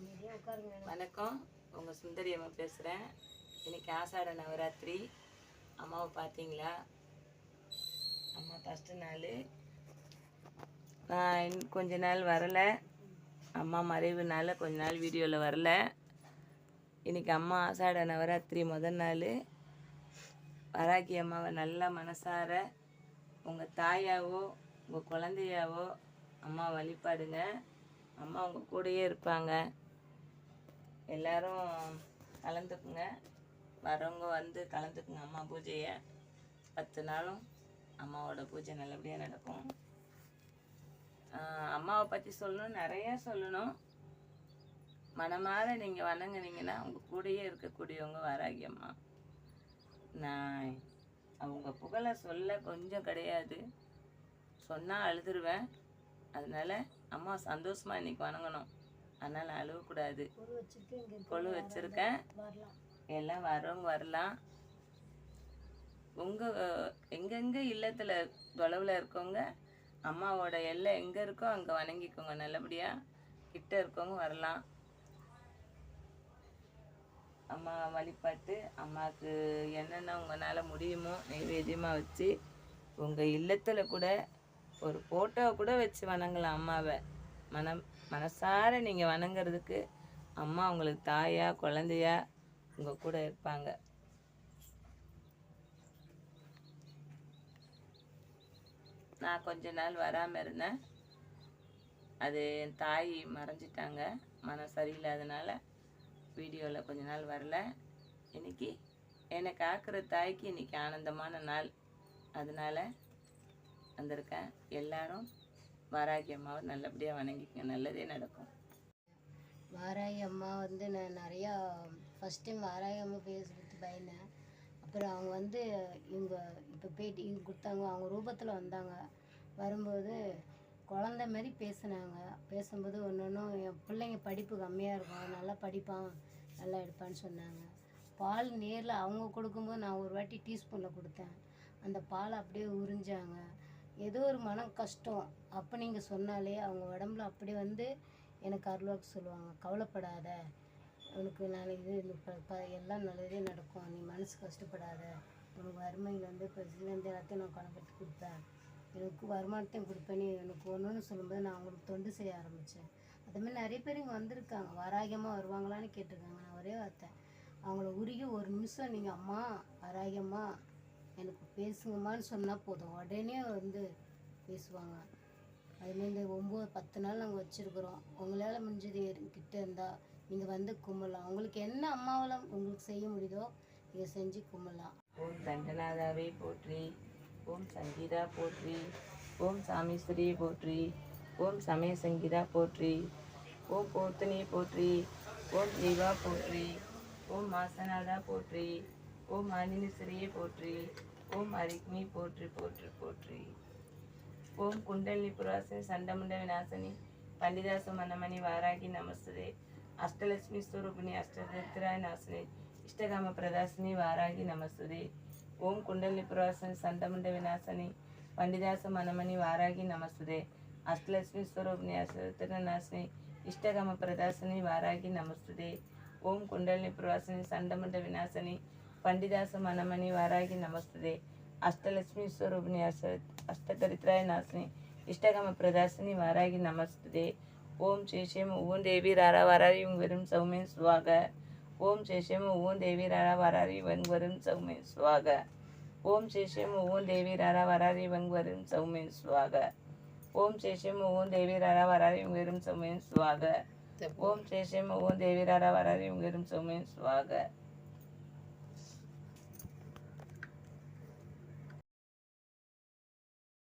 உட்காருங்க வணக்கம். உங்கள் சுந்தரி அம்மா பேசுகிறேன் இன்னைக்கு ஆசாட நவராத்திரி. அம்மாவை பார்த்தீங்களா? அம்மா ஃபஸ்ட்டு நாள். நான் இன்னும் கொஞ்ச நாள் வரலை. அம்மா மறைவுனால கொஞ்ச நாள் வீடியோவில் வரல. இன்னைக்கு அம்மா ஆசாட நவராத்திரி முதல் நாள். வராகி அம்மாவை நல்லா மனசார உங்கள் தாயாவோ உங்கள் குழந்தையாவோ அம்மா வழிபாடுங்க. அம்மா உங்கள் கூடயே இருப்பாங்க. எல்லாரும் கலந்துக்குங்க. வரவங்க வந்து கலந்துக்குங்க அம்மா பூஜையை. பத்து நாளும் அம்மாவோட பூஜை நல்லபடியாக நடக்கும். அம்மாவை பற்றி சொல்லணும் நிறைய சொல்லணும். மனமாற நீங்கள் வணங்குனீங்கன்னா உங்கள் கூடயே இருக்கக்கூடியவங்க வராகி அம்மா. நான் அவங்க புகழை சொல்ல கொஞ்சம் கிடையாது. சொன்னால் அழுதுருவேன். அதனால அம்மா சந்தோஷமாக இன்னைக்கு வணங்கணும். அதனால் இங்கே கொழு வச்சுருக்கேன். வரலாம். எல்லாம் வரவங்க வரலாம். உங்கள் எங்கெங்கே இல்லத்தில் தொலைவில் இருக்கவங்க அம்மாவோட எல்லை எங்கே இருக்கோ அங்கே வணங்கிக்கோங்க. நல்லபடியாக கிட்ட இருக்கவங்க வரலாம். அம்மா வழிபாட்டு அம்மாவுக்கு என்னென்ன உங்களால் முடியுமோ நைவேத்தியமாக வச்சு உங்கள் இல்லத்தில் கூட ஒரு ஃபோட்டோ கூட வச்சு வணங்கலாம் அம்மாவை. மனம் மனசார நீங்கள் வணங்குறதுக்கு அம்மா உங்களுக்கு தாயா குழந்தையா உங்கள் கூட இருப்பாங்க. நான் கொஞ்ச நாள் வராமல் இருந்தேன். அது என் தாய் மறைஞ்சிட்டாங்க. மனம் சரியில்லாதனால வீடியோவில் கொஞ்ச நாள் வரல. இன்னைக்கு என்னை காக்கிற தாய்க்கு இன்னைக்கு ஆனந்தமான நாள். அதனால் வந்திருக்கேன். எல்லாரும் வாராகி அம்மாவை நல்லபடியாக வணங்கிக்கங்க. நல்லதே நடக்கும். வாராகி அம்மா வந்து நான் நிறையா ஃபஸ்ட் டைம் வாராகி அம்மா பேசுறது பயந்தேன். அப்புறம் அவங்க வந்து இவங்க இப்போ பேட்டி இவங்க கொடுத்தாங்க. அவங்க ரூபத்தில் வந்தாங்க. வரும்போது குழந்த மாதிரி பேசினாங்க. பேசும்போது ஒன்று ஒன்றும் என் பிள்ளைங்க படிப்பு கம்மியாக இருக்கும். நல்லா படிப்பான். நல்லா எடுப்பான்னு சொன்னாங்க. பால் நேரில் அவங்க கொடுக்கும்போது நான் ஒரு வாட்டி டீஸ்பூனில் கொடுத்தேன். அந்த பால் அப்படியே உறிஞ்சாங்க. ஏதோ ஒரு மனம் கஷ்டம். அப்போ நீங்கள் சொன்னாலே அவங்க உடம்புல அப்படி வந்து எனக்கு அருள்வாக்கு சொல்லுவாங்க. கவலைப்படாத. உனக்கு நாளைக்கு இது எல்லாம் நல்லதே நடக்கும். நீ மனசு கஷ்டப்படாத. உனக்கு வறுமையில் வந்து இப்போ சிலேருந்து எல்லாத்தையும் நான் கணக்கெடுத்து கொடுப்பேன். எனக்கு வருமானத்தையும் கொடுப்பேன். நீ எனக்கு ஒன்று ஒன்று சொல்லும்போது நான் அவங்களுக்கு தொண்டு செய்ய ஆரம்பித்தேன் அதுமாதிரி நிறைய பேர் இங்கே வந்திருக்காங்க. வராகியமாக வருவாங்களான்னு கேட்டிருக்காங்க. நான் ஒரே வார்த்தை. அவங்கள உருகி ஒரு நிமிஷம் நீங்கள் அம்மா வராகியமாக எனக்கு பேசுங்கம்மான்னு சொன்னால் போதும். உடனே வந்து பேசுவாங்க. அதுமாரி இந்த ஒம்பது பத்து நாள் நாங்கள் வச்சுருக்குறோம். உங்களால் முடிஞ்சது கிட்ட இருந்தால் நீங்கள் வந்து கும்பலாம். உங்களுக்கு என்ன அம்மாவெல்லாம் உங்களுக்கு செய்ய முடியுதோ நீங்கள் செஞ்சு கும்பலாம். ஓம் தண்டநாதாவே போற்றி. ஓம் சங்கீதா போற்றி. ஓம் சாமீஸ்வரியை போற்றி. ஓம் சமய சங்கீதா போற்றி. ஓம் போத்தனி போற்றி. ஓம் ஜீவா போற்றி. ஓம் மாசநாதா போற்றி. ஓம் ஆஞ்சனேஸ்வரியே போற்றி ஓம் அரிக்மி போற்றி போற்றி போற்றி. ஓம் குண்டலினி புராசினி சண்டமுண்ட விநாசனி பண்டிதாச மன்னமணி வாராகி நமஸ்தே அஷ்டலட்சுமி ஸ்வரூபிணி அஷ்டதிராய நாசினி இஷ்டகாம பிரதாசினி வாராகி நமஸ்தே ஓம் குண்டலினி புராசனி சண்டமுண்ட விநாசனி பண்டிதாச மனமணி வாராகி நமஸ்தே அஷ்டலட்சுமி ஸ்வரூபிணி அஷ்டதிர நாசினி இஷ்டகாம பிரதாசினி வாராகி நமஸ்தே ஓம் குண்டலினி புராசனி சண்டமுண்ட பண்டிதாச மனமணி வாராகி நமஸ்தே அஷ்டலட்சுமி ஸ்வரூபிணி அஷ்ட அஷ்டதரித்ராய நாசினி இஷ்டகம பிரதாசினி வாராகி நமஸ்தே ஓம் சேஷம் ஓம் தேவி ராரா வாராரி உங் வரும் சௌமே சுவாக. ஓம் சேஷம் ஓம் தேவி ராரா வாராரி வங் வரும் சௌமே சுவாக. ஓம் சேஷம் ஓம் தேவி ராரா வாராரி வங் வரும் சௌமே சுவாக. ஓம் சேஷம் ஓம் தேவி ராரா வாராரி உங் வரும் சௌமே சுவாக. ஓம் சேஷம் ஓம் தேவி ராரா வாராரி உங் வரும் சௌமே சுவாக.